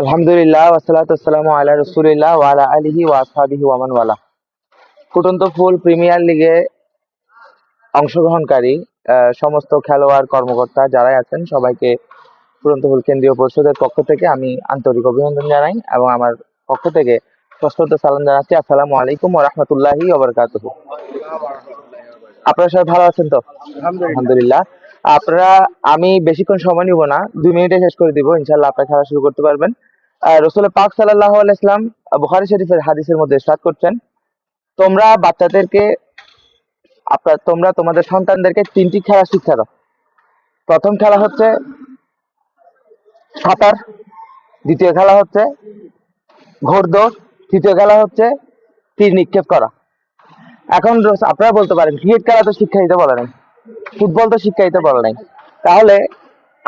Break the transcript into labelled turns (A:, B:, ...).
A: আলহামদুলিল্লাহ ওয়াসালাতু ওয়াসসালামু আলা রাসূলিল্লাহ আলিহি ওয়ালা। ফুটন্ত ফুল প্রিমিয়ার লিগে অংশগ্রহণকারী সমস্ত খেলোয়াড় কর্মকর্তা যারাই আছেন সবাইকে ফুটন্ত ফুল কেন্দ্রীয় পরিষদের পক্ষ থেকে আমি আন্তরিক অভিনন্দন জানাই এবং আমার পক্ষ থেকে সশ্রদ্ধ সালাম জানাচ্ছি। আসসালামু আলাইকুম রাহমাতুল্লাহি আপনারা সবাই ভালো আছেন তো? আলহামদুলিল্লাহ। আপনারা, আমি বেশিক্ষণ সময় নিব না, দুই মিনিটে শেষ করে দিব ইনশাল্লাহ আপনারা খেলা শুরু করতে পারবেন। রসুল পাক সাল্লাহ আলাইসলাম বুখারি শরীফের হাদিসের মধ্যে স্টার্ট করছেন, তোমরা বাচ্চাদেরকে, আপনার, তোমরা তোমাদের সন্তানদেরকে তিনটি খেলা শিক্ষা দাও। প্রথম খেলা হচ্ছে সাঁতার, দ্বিতীয় খেলা হচ্ছে ঘোড়দৌড়, তৃতীয় খেলা হচ্ছে তীর নিক্ষেপ করা। এখন আপনারা বলতে পারেন, ক্রিকেট খেলা তো শিক্ষা দিতে বলে ফুটবল তো শিক্ষা দিতে পারে নাই। তাহলে